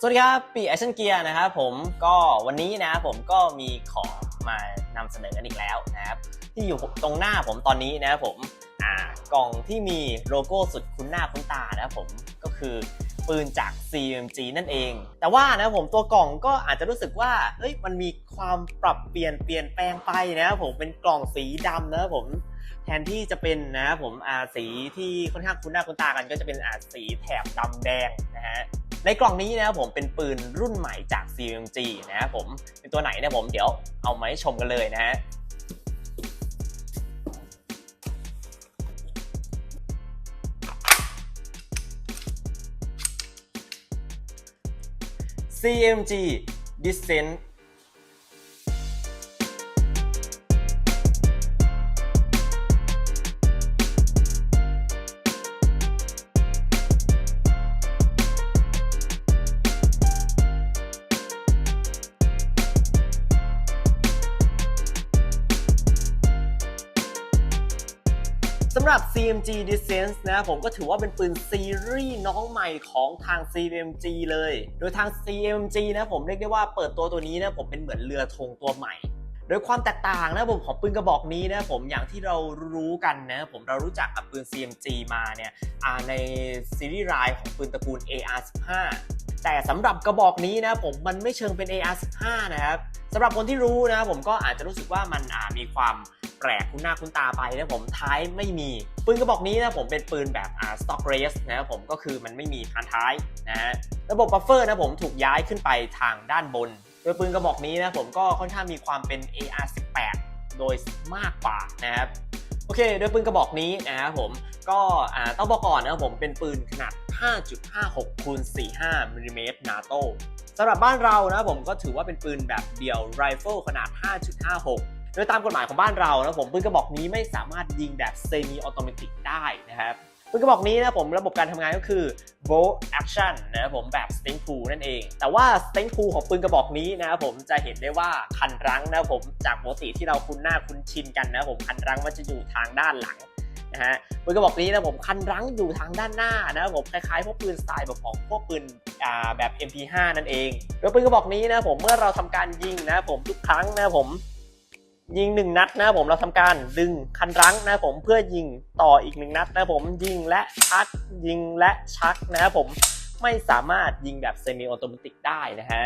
สวัสดีครับ ปีแอคชั่นเกียร์นะครับผมก็วันนี้นะครับผมก็มีของมานำเสนอกันอีกแล้วนะครับที่อยู่ตรงหน้าผมตอนนี้นะครับผมอ่ากล่องที่มีโลโก้สุดคุ้นหน้าคุ้นตานะครับผมก็คือปืนจาก CMG นั่นเอง แต่ว่านะครับผมตัวกล่องก็อาจจะรู้สึกว่าเฮ้ยมันมีความปรับเปลี่ยนเปลี่ยนแปลงไปนะครับผมเป็นกล่องสีดำนะครับผม แทนที่จะเป็นนะครับผมอาสีที่ค่อนข้างคุ้นหน้าคุ้นตากัน ก็จะเป็นอาสีแถบดำแดงนะฮะในกล่องนี้นะครับผมเป็นปืนรุ่นใหม่จาก CMG นะครับผมเป็นตัวไหนเนะผมเดี๋ยวเอามาให้ชมกันเลยนะฮะ CMG Descent สำหรับ CMG Descent นะผมก็ถือว่าเป็นปืนซีรีส์น้องใหม่ของทาง CMG เลย โดยทาง CMG นะผมเรียกได้ว่าเปิดตัวตัวนี้นะผมเป็นเหมือนเรือธงตัวใหม่ โดยความแตกต่างนะผมของปืนกระบอกนี้นะผมอย่างที่เรารู้กันนะผมเรารู้จักกับปืน CMG มาเนี่ยในซีรีส์รายของปืนตระกูล AR15 แต่สำหรับกระบอกนี้นะผมมันไม่เชิงเป็น AR15 นะครับสำหรับคนที่รู้นะผมก็อาจจะรู้สึกว่ามันมีความแปลกคุ้นหน้าคุ้นตาไปนะผมท้ายไม่มี ปืนกระบอกนี้นะผมเป็นปืนแบบอ่า stock race นะครับผมก็คือมันไม่มีพานท้ายนะฮะระบบบัฟเฟอร์นะผมถูกย้ายขึ้นไปทางด้านบน โดยปืนกระบอกนี้นะผมก็ค่อนข้างมีความเป็น AR18 โดยมากกว่านะครับ โอเคโดยปืนกระบอกนี้นะครับผมก็ต้องบอกก่อนนะครับผมเป็นปืนขนาด 5.56คูณ45มิลลิเมตรนาโตสำหรับบ้านเรานะครับผมก็ถือว่าเป็นปืนแบบเดี่ยวไรเฟิลขนาด 5.56โดยตามกฎหมายของบ้านเรานะครับผมปืนกระบอกนี้ไม่สามารถยิงแบบเซมิออโตเมติกได้นะครับ ปืนกระบอกนี้นะผมระบบการทำงานก็คือ bolt action นะครับผมแบบ sting pool นั่นเอง แต่ว่า sting pool ของปืนกระบอกนี้นะครับผมจะเห็นได้ว่าคันรั้งนะครับผมจากปกติที่เราคุ้นหน้าคุ้นชินกันนะครับผมคันรั้งมันจะอยู่ทางด้านหลังนะฮะปืนกระบอกนี้นะผมคันรั้งอยู่ทางด้านหน้านะครับผมคล้ายๆพวกปืนสไตล์แบบของพวกปืนอ่าแบบ MP5 นั่นเองโดยปืนกระบอกนี้นะผมเมื่อเราทำการยิงนะครับผมทุกครั้งนะครับผม ยิงหนึ่งนัดนะครับผมเราทำการดึงคันรั้งนะครับผมเพื่อยิงต่ออีกหนึ่งนัดนะครับผมยิงและชักยิงและชักนะครับผมไม่สามารถยิงแบบเซมิออโตเมติกได้นะฮะ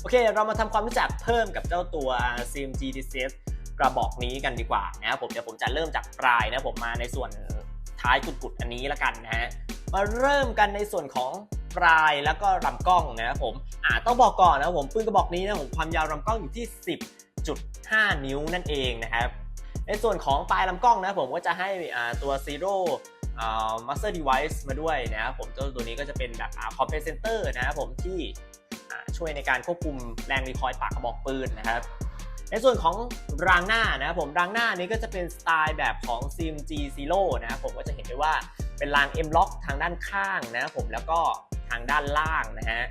โอเคเรามาทำความรู้จักเพิ่มกับเจ้าตัว CMG DCS กระบอกนี้กันดีกว่านะครับผมเดี๋ยวผมจะเริ่มจากปลายนะผมมาในส่วนท้ายกุดๆอันนี้ละกันนะฮะมาเริ่มกันในส่วนของปลายแล้วก็ลำกล้องนะครับผมอ่าต้องบอกก่อนนะครับผมปืนกระบอกนี้นะผมความยาวลำกล้องอยู่ที่ 10 1.5นิ้วนั่นเองนะครับในส่วนของปลายลำกล้องนะผมก็จะให้ตัว Zero อ่า Master Device มาด้วยนะครับผมเจ้าตัวนี้ก็จะเป็นแบบอ่า Compensator นะครับผมที่ช่วยในการควบคุมแรงรีคอยล์ปากกระบอกปืนนะครับ ในส่วนของรางหน้านะครับผมรางหน้านี้ก็จะเป็นสไตล์แบบของ CMG Zero นะครับผมก็จะเห็นได้ว่าเป็นราง M Lock ทางด้านข้างนะครับผมแล้วก็ทางด้านล่างนะฮะ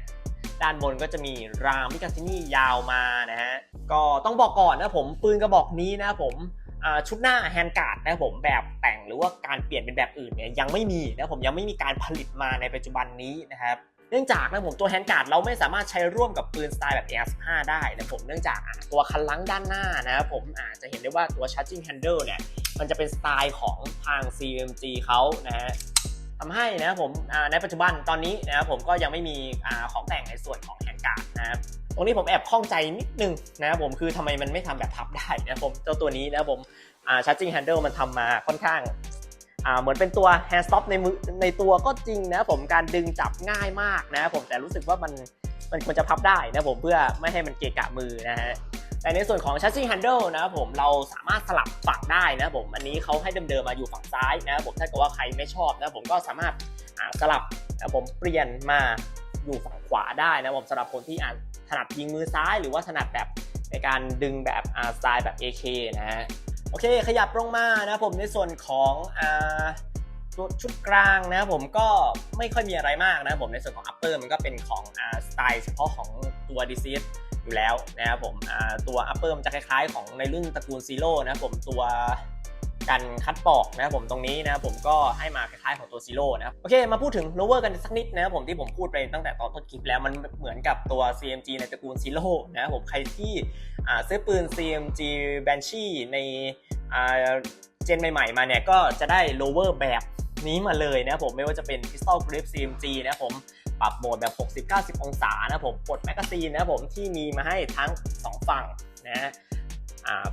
ด้านบนก็จะมีรางมิกาซินี่ยาวมานะฮะ ก็ต้องบอกก่อนนะผมปืนกระบอกนี้นะผมชุดหน้าแฮนด์การ์ดนะผมแบบแต่งหรือว่าการเปลี่ยนเป็นแบบอื่นเนี่ยยังไม่มีนะผมยังไม่มีการผลิตมาในปัจจุบันนี้นะครับเนื่องจากนะผมตัวแฮนด์การ์ดเราไม่สามารถใช้ร่วมกับปืนสไตล์แบบ AR15 ได้นะผมเนื่องจากตัวคันลังด้านหน้านะครับผมอาจจะเห็นได้ว่าตัว charging handle เนี่ยมันจะเป็นสไตล์ของทาง CMG เขานะฮะ ทำให้นะครับผมในปัจจุบันตอนนี้นะครับผมก็ยังไม่มีอของแต่งในส่วนของแฮนด์การ์ดนะครับตรงนี้ผมแอบข้องใจนิดนึงนะครับผมคือทำไมมันไม่ทำแบบพับได้นะครับผมเจ้าตัวนี้นะครับผมอ่า charging handle มันทำมาค่อนข้างเหมือนเป็นตัว hand stop ในมือในตัวก็จริงนะครับผมการดึงจับง่ายมากนะครับผมแต่รู้สึกว่ามันมันควรจะพับได้นะครับผมเพื่อไม่ให้มันเกะกะมือนะฮะ แต่ในส่วนของ charging handle นะครับผมเราสามารถสลับฝั่งได้นะครับผมอันนี้เขาให้เดิมๆมาอยู่ฝั่งซ้ายนะครับผมถ้าเกิดว่าใครไม่ชอบนะครับผมก็สามารถสลับนะครับผมเปลี่ยนมาอยู่ฝั่งขวาได้นะครับผมสำหรับคนที่อ่าถนัดยิงมือซ้ายหรือว่าถนัดแบบในการดึงแบบสไตล์แบบ AK นะฮะโอเคขยับลงมานะครับผมในส่วนของตัวชุดกลางนะครับผมก็ไม่ค่อยมีอะไรมากนะครับผมในส่วนของ upper มันก็เป็นของอสไตล์เฉพาะของตัว disease อยู่แล้วนะครับผมอ่าตัว upper มันจะคล้ายๆ ของในรุ่นตระกูลซีโร่นะครับผมตัวกันคัดปอกนะครับผมตรงนี้นะครับผมก็ให้มาคล้ายๆของตัวซีโร่นะครับโอเคมาพูดถึงโลเวอร์กันสักนิดนะครับผมที่ผมพูดไปตั้งแต่ตอนต้นคลิปแล้วมันเหมือนกับตัว CMG ในตระกูลซีโร่นะครับผมใครที่ซื้อปืน CMG Banshee ในอ่าเจนใหม่ๆมาเนี่ยก็จะได้โลเวอร์แบบนี้มาเลยนะครับผมไม่ว่าจะเป็น Pistol Grip CMG นะครับผม ปรับโหมดแบบ 60-90 องศานะผมปลดแมกกาซีนนะผมที่มีมาให้ทั้งสองฝั่งนะฮะ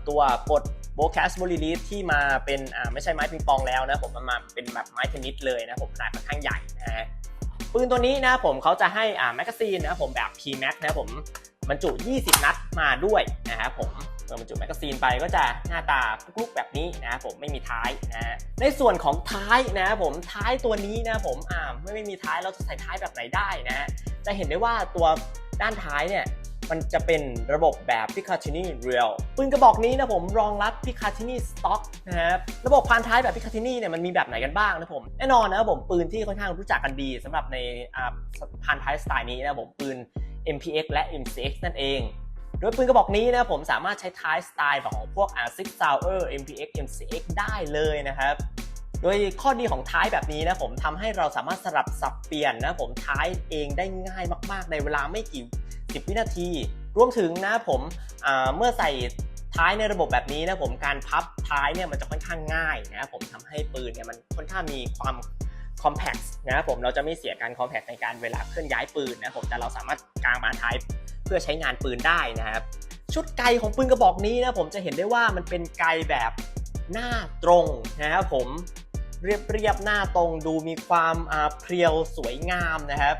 ตัวปลดโบแคสโบลิลิสที่มาเป็นไม่ใช่ไม้ปิงปองแล้วนะผมมันมาเป็นแบบไม้เทนนิสเลยนะผมขนาดค่อนข้างใหญ่นะฮะปืนตัวนี้นะผมเขาจะให้แมกกาซีนนะผมแบบ P-Max นะผมบรรจุ 20 นัดมาด้วยนะครับผม เมื่อบรรจุแมกกาซีนไปก็จะหน้าตาลุกแบบนี้นะครับผมไม่มีท้ายนะฮะในส่วนของท้ายนะครับผมท้ายตัวนี้นะผมอ่าไม่ไม่มีท้ายเราจะใส่ท้ายแบบไหนได้นะฮะจะเห็นได้ว่าตัวด้านท้ายเนี่ยมันจะเป็นระบบแบบ Picatinny Real ปืนกระบอกนี้นะผมรองรับ Picatinny Stock นะครับระบบพานท้ายแบบ Picatinny เนี่ยมันมีแบบไหนกันบ้างนะผมแน่นอนนะครับผมปืนที่ค่อนข้างรู้จักกันดีสำหรับในพานท้ายสไตล์นี้นะผมปืน MPX และ MCX นั่นเอง โดยปืนกระบอกนี้นะผมสามารถใช้ท้ายสไตล์ของพวก R6 Sauer MPX MCX ได้เลยนะครับโดยข้อดีของท้ายแบบนี้นะผมทำให้เราสามารถสลับสับเปลี่ยนนะผมท้ายเองได้ง่ายมาก ๆ ในเวลาไม่กี่10วินาที รวมถึงนะผมเมื่อใส่ท้ายในระบบแบบนี้นะผมการพับท้ายเนี่ยมันจะค่อนข้างง่ายนะผมทำให้ปืนเนี่ยมันค่อนข้างมีความ compact นะผมเราจะไม่เสียการ compact ในการเวลาเคลื่อนย้ายปืนนะผมแต่เราสามารถกางมาท้าย เพื่อใช้งานปืนได้นะครับ ชุดไกของปืนกระบอกนี้นะผมจะเห็นได้ว่ามันเป็นไกแบบหน้าตรงนะครับผมเรียบเรียบๆหน้าตรงดูมีความเพรียวสวยงามนะครับ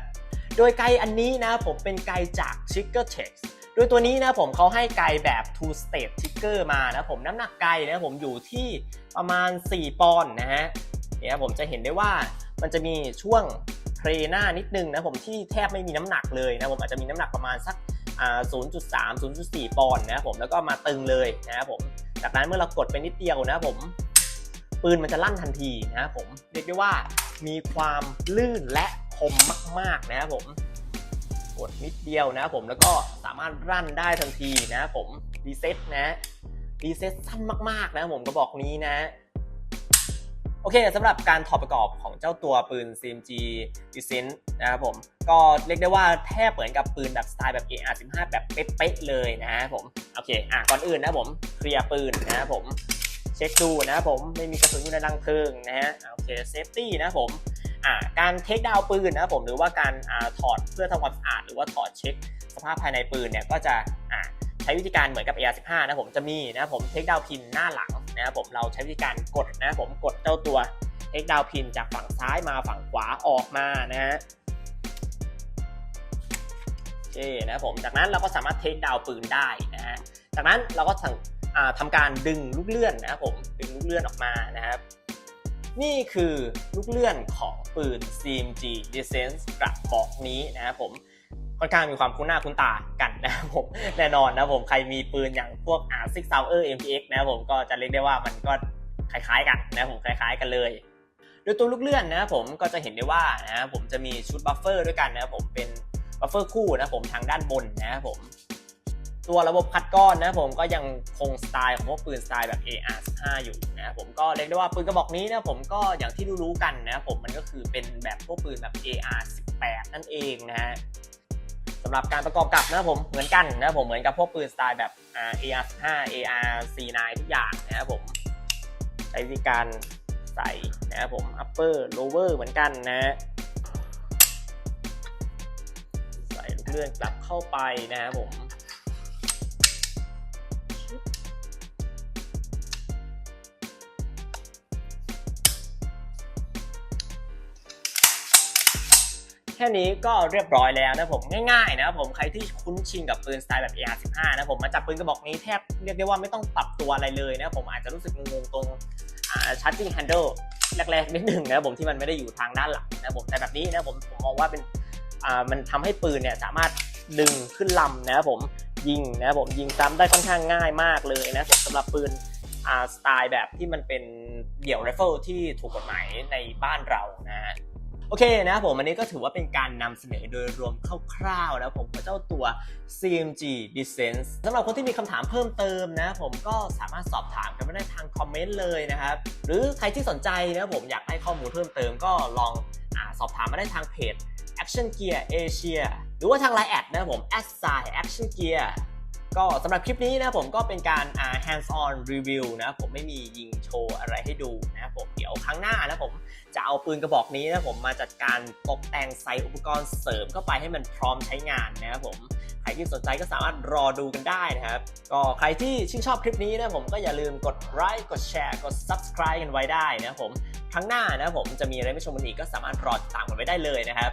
โดยไกอันนี้นะผมเป็นไกจาก Trigger Tex โดยตัวนี้นะผมเขาให้ไกแบบ two state trigger มานะผมน้ำหนักไกนะผมอยู่ที่ประมาณ 4 ปอนด์นะฮะเนี่ยผมจะเห็นได้ว่ามันจะมีช่วงเพลหน้านิดนึงนะผมที่แทบไม่มีน้ำหนักเลยนะผมอาจจะมีน้ำหนักประมาณสัก 0.3 0.4 ปอนด์นะครับผมแล้วก็มาตึงเลยนะครับผมจากนั้นเมื่อเรากดไปนิดเดียวนะครับผมปืนมันจะลั่นทันทีนะครับผมเรียกได้ว่ามีความลื่นและคมมาก ๆนะครับผมกดนิดเดียวนะครับผมแล้วก็สามารถรั่นได้ทันทีนะครับผมรีเซ็ตนะรีเซ็ตสั้นมากๆนะครับผมก็บอกนี้นะ โอเคสำหรับการถอดประกอบของเจ้าตัวปืน CMG d e c e n นะครับผม ก็เรียกได้ว่าแทบเหมือนกับปืนแบบสไตล์แบบ AR15 แบบเป๊ะๆเลยนะครับผม โอเค อะก่อนอื่นนะผมเคลียร์ปืนนะครับผม เช็คดูนะครับผมไม่มีกระสุนอยู่ในรังเพลิงนะฮะโอเคเซฟตี้นะครับผมอ่าการเทคดาวปืนนะครับผมหรือว่าการอ่าถอดเพื่อทำความสะอาดหรือว่าถอดเช็คสภาพภายในปืนเนี่ยก็จะอ่าใช้วิธีการเหมือนกับ AR15 นะผมจะมีนะครับผมเทคดาวพินหน้าหลัง นะครับผมเราใช้วิธีการกดนะครับผมกดเจ้าตัวเทคดาวพินจากฝั่งซ้ายมาฝั่งขวาออกมานะฮะโอเคนะครับผมจากนั้นเราก็สามารถเทคดาวปืนได้นะฮะจากนั้นเราก็ทำการดึงลูกเลื่อนนะครับผมดึงลูกเลื่อนออกมานะครับนี่คือลูกเลื่อนของปืน CMG Defense กระบอกนี้นะครับผม ค่อนข้างมีความคุ้นหน้าคุ้นตากันนะครับผมแน่นอนนะครับผมใครมีปืนอย่างพวก R6 Sauer MPX นะครับผมก็จะเรียกได้ว่ามันก็คล้ายๆกันนะครับผมคล้ายๆกันเลยโดยตัวลูกเลื่อนนะครับผมก็จะเห็นได้ว่านะครับผมจะมีชุดบัฟเฟอร์ด้วยกันนะครับผมเป็นบัฟเฟอร์คู่นะครับผมทางด้านบนนะครับผมตัวระบบคัดก้อนนะผมก็ยังคงสไตล์ของพวกปืนสไตล์แบบ AR15 อยู่นะผมก็เรียกได้ว่าปืนกระบอกนี้นะผมก็อย่างที่รู้ๆกันนะผมมันก็คือเป็นแบบพวกปืนแบบ AR18 นั่นเองนะฮะ สำหรับการประกอบกับนะผมเหมือนกันนะผมเหมือนกับพวกปืนสไตล์แบบ AR15 AR49 ทุกอย่างนะครับผมใช้วิธีการใส่นะครับผม upper lower เหมือนกันนะใส่ลูกเลื่อนกลับเข้าไปนะครับผม แค่นี้ก็เรียบร้อยแล้วนะผมง่ายๆนะครับผมใครที่คุ้นชินกับปืนสไตล์แบบ AR15 นะผมมาจับปืนกระบอกนี้แทบเรียกได้ว่าไม่ต้องปรับตัวอะไรเลยนะผมอาจจะรู้สึกงงๆตรงอ่า charging handle แรกๆนิดหนึ่งนะผมที่มันไม่ได้อยู่ทางด้านหลังนะผมแต่แบบนี้นะผมผมมองว่าเป็นมันทำให้ปืนเนี่ยสามารถดึงขึ้นลำนะผมยิงนะผมยิงซ้ำได้ค่อนข้างง่ายมากเลยนะสำหรับปืนสไตล์แบบที่มันเป็นเดี่ยวไรเฟิลที่ถูกกฎหมายในบ้านเรานะฮะ อเคนะผมอันนี้ก็ถือว่าเป็นการนำเสนอโดยรวมคร่าวๆนะผมกับเจ้าตัว CMG Distance สำหรับคนที่มีคำถามเพิ่มเติมนะผมก็สามารถสอบถามกันมาได้ทางคอมเมนต์เลยนะครับหรือใครที่สนใจนะผมอยากให้ข้อมูลเพิ่มเติมก็ลองอสอบถามมาได้ทางเพจ Action Gear Asia หรือว่าทาง Line แอดนะผม a s i Action Gear ก็สำหรับคลิปนี้นะผมก็เป็นการ hands on review นะผมไม่มียิงโชว์อะไรให้ดูนะผมเดี๋ยวครั้งหน้านะผมจะเอาปืนกระบอกนี้นะผมมาจัดการตกแต่งใส่อุปกรณ์เสริมเข้าไปให้มันพร้อมใช้งานนะครับผมใครที่สนใจก็สามารถรอดูกันได้นะครับ ก็ใครที่ชื่นชอบคลิปนี้นะผมก็อย่าลืมกดไลค์กดแชร์กด subscribe กันไว้ได้นะครับผมครั้งหน้านะผมจะมีอะไรไม่ชมกันอีกก็สามารถรอติดตามกันไว้ได้เลยนะครับ